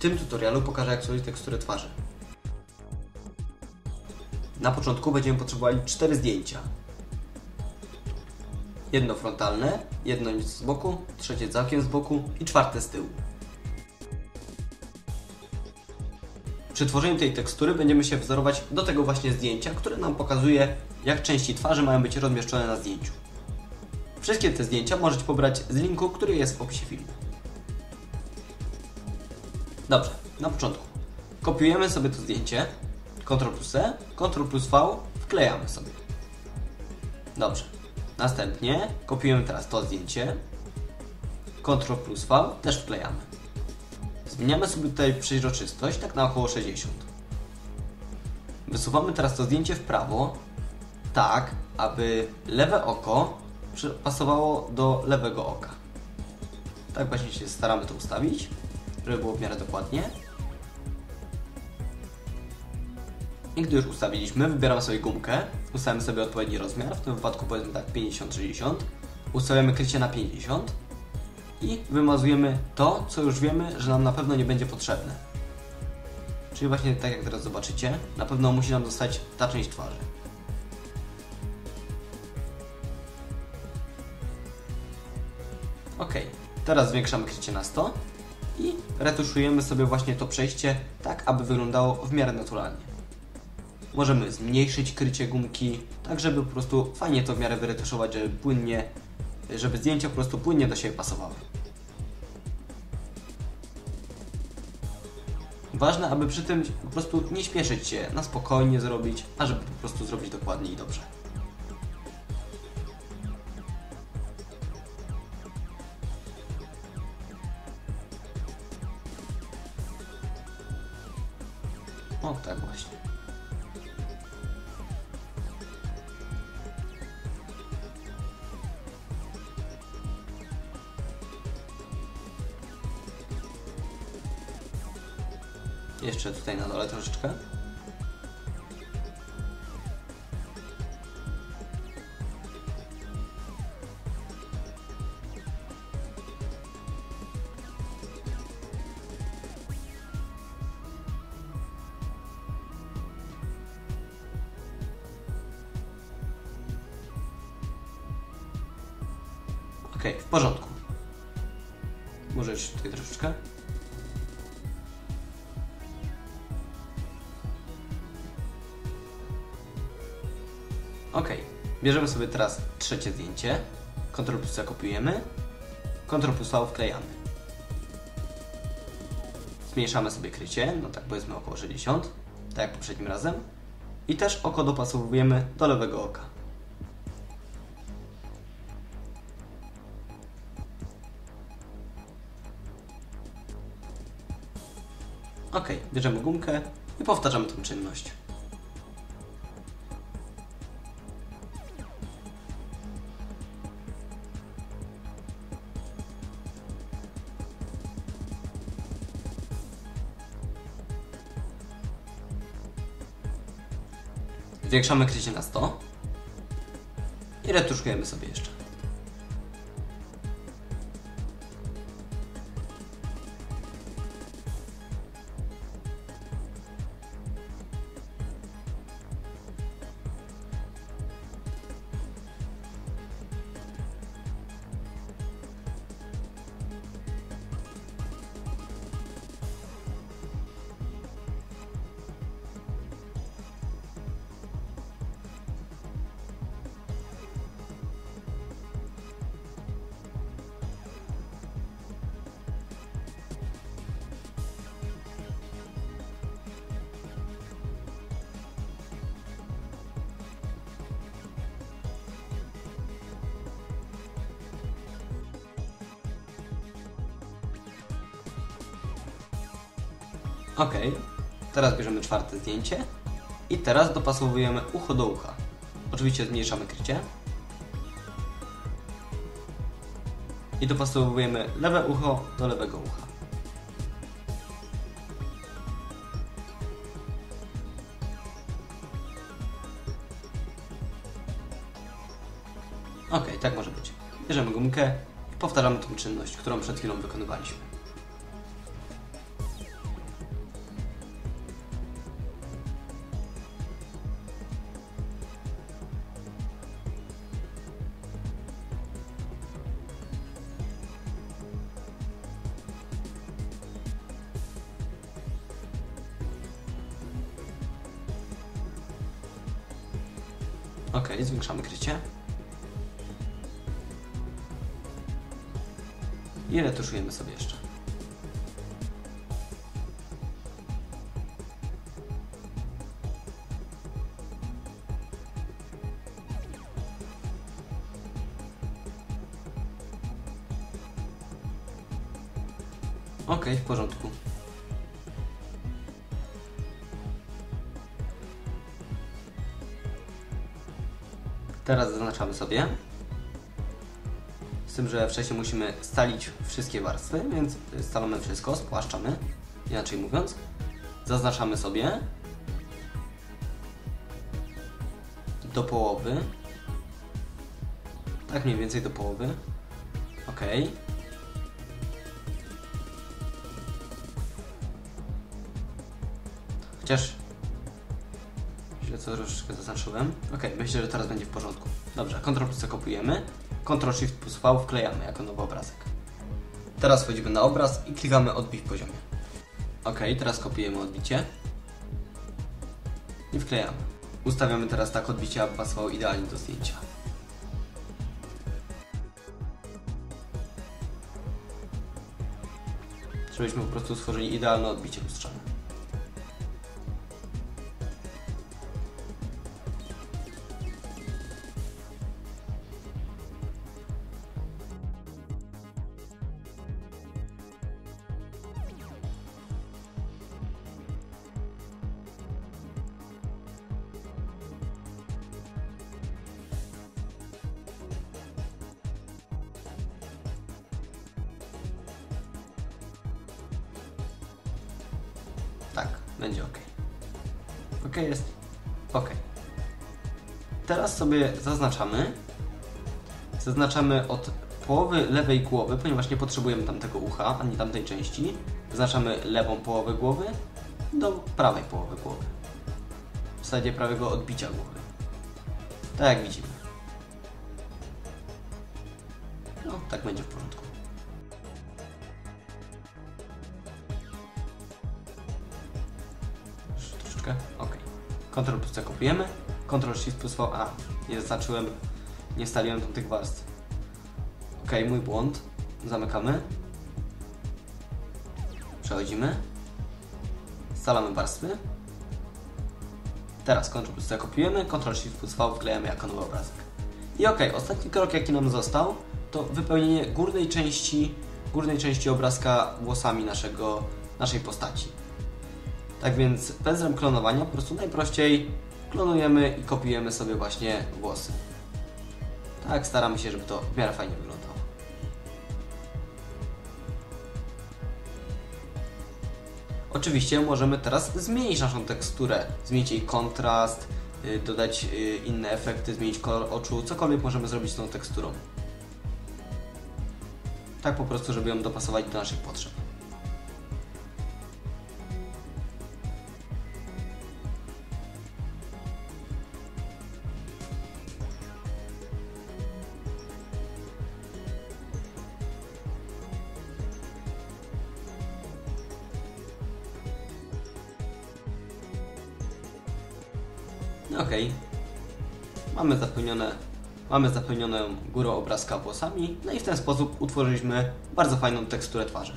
tym tutorialu pokażę jak tworzyć teksturę twarzy. Na początku będziemy potrzebowali cztery zdjęcia. Jedno frontalne, jedno z boku, trzecie całkiem z boku i czwarte z tyłu. Przy tworzeniu tej tekstury będziemy się wzorować do tego właśnie zdjęcia, które nam pokazuje jak części twarzy mają być rozmieszczone na zdjęciu. Wszystkie te zdjęcia możecie pobrać z linku, który jest w opisie filmu. Dobrze, na początku. Kopiujemy sobie to zdjęcie, Ctrl plus E, Ctrl plus V, wklejamy sobie. Dobrze. Następnie kopiujemy teraz to zdjęcie, Ctrl plus V, też wklejamy. Zmieniamy sobie tutaj przeźroczystość, tak na około 60. Wysuwamy teraz to zdjęcie w prawo, tak, aby lewe oko pasowało do lewego oka. Tak właśnie się staramy to ustawić, żeby było w miarę dokładnie. I gdy już ustawiliśmy, wybieramy sobie gumkę, ustawimy sobie odpowiedni rozmiar, w tym wypadku powiedzmy tak 50-60, ustawiamy krycie na 50 i wymazujemy to, co już wiemy, że nam na pewno nie będzie potrzebne. Czyli właśnie tak jak teraz zobaczycie, na pewno musi nam zostać ta część twarzy. Ok, teraz zwiększamy krycie na 100 i retuszujemy sobie właśnie to przejście tak, aby wyglądało w miarę naturalnie. Możemy zmniejszyć krycie gumki, tak żeby po prostu fajnie to w miarę wyretuszować, żeby płynnie, żeby zdjęcia po prostu płynnie do siebie pasowały. Ważne, aby przy tym po prostu nie śpieszyć się, na spokojnie zrobić, a żeby po prostu zrobić dokładnie i dobrze. O, tak właśnie. Jeszcze tutaj na dole troszeczkę. Ok, w porządku. Może jeszcze tutaj troszeczkę. Ok, bierzemy sobie teraz trzecie zdjęcie, Ctrl plus C kopiujemy, Ctrl plus V wklejamy. Zmniejszamy sobie krycie, no tak powiedzmy około 60, tak jak poprzednim razem. I też oko dopasowujemy do lewego oka. Ok, bierzemy gumkę i powtarzamy tę czynność. Zwiększamy krycie na 100 i retuszujemy sobie jeszcze. Ok, teraz bierzemy czwarte zdjęcie i teraz dopasowujemy ucho do ucha. Oczywiście zmniejszamy krycie. I dopasowujemy lewe ucho do lewego ucha. Ok, tak może być. Bierzemy gumkę i powtarzamy tą czynność, którą przed chwilą wykonywaliśmy. Ok, zwiększamy krycie. I retuszujemy sobie jeszcze. Ok, w porządku. Teraz zaznaczamy sobie. Z tym, że wcześniej musimy stalić wszystkie warstwy, więc stalamy wszystko, spłaszczamy, inaczej mówiąc. Zaznaczamy sobie do połowy. Tak mniej więcej do połowy. Ok. Chociaż co troszeczkę zaznaczyłem. Ok, myślę, że teraz będzie w porządku. Dobrze, Ctrl plus kopiujemy, Ctrl Shift plus V wklejamy jako nowy obrazek. Teraz wchodzimy na obraz i klikamy odbij w poziomie. Ok, teraz kopiujemy odbicie i wklejamy. Ustawiamy teraz tak odbicie, aby pasowało idealnie do zdjęcia. Żebyśmy po prostu stworzyli idealne odbicie lustrzane. Będzie ok. Ok jest? Ok. Teraz sobie zaznaczamy. Zaznaczamy od połowy lewej głowy, ponieważ nie potrzebujemy tamtego ucha, ani tamtej części. Zaznaczamy lewą połowę głowy do prawej połowy głowy. W zasadzie prawego odbicia głowy. Tak jak widzimy. No, tak będzie w porządku. Ctrl plus kopiujemy. Ctrl Shift plus V. A, nie zaznaczyłem, nie staliłem tam tych warstw. Ok, mój błąd. Zamykamy. Przechodzimy. Stalamy warstwy. Teraz Ctrl plus kopiujemy, Ctrl Shift plus V wklejamy jako nowy obrazek. I ok, ostatni krok jaki nam został, to wypełnienie górnej części, górnej części obrazka włosami naszego, naszej postaci. Tak więc pędzlem klonowania po prostu najprościej klonujemy i kopiujemy sobie właśnie włosy. Tak, staramy się, żeby to w miarę fajnie wyglądało. Oczywiście możemy teraz zmienić naszą teksturę, zmienić jej kontrast, y, dodać y, inne efekty, zmienić kolor oczu, cokolwiek możemy zrobić z tą teksturą. Tak po prostu, żeby ją dopasować do naszych potrzeb. Ok. Mamy zapełnione, mamy zapełnioną górę obrazka włosami, no i w ten sposób utworzyliśmy bardzo fajną teksturę twarzy.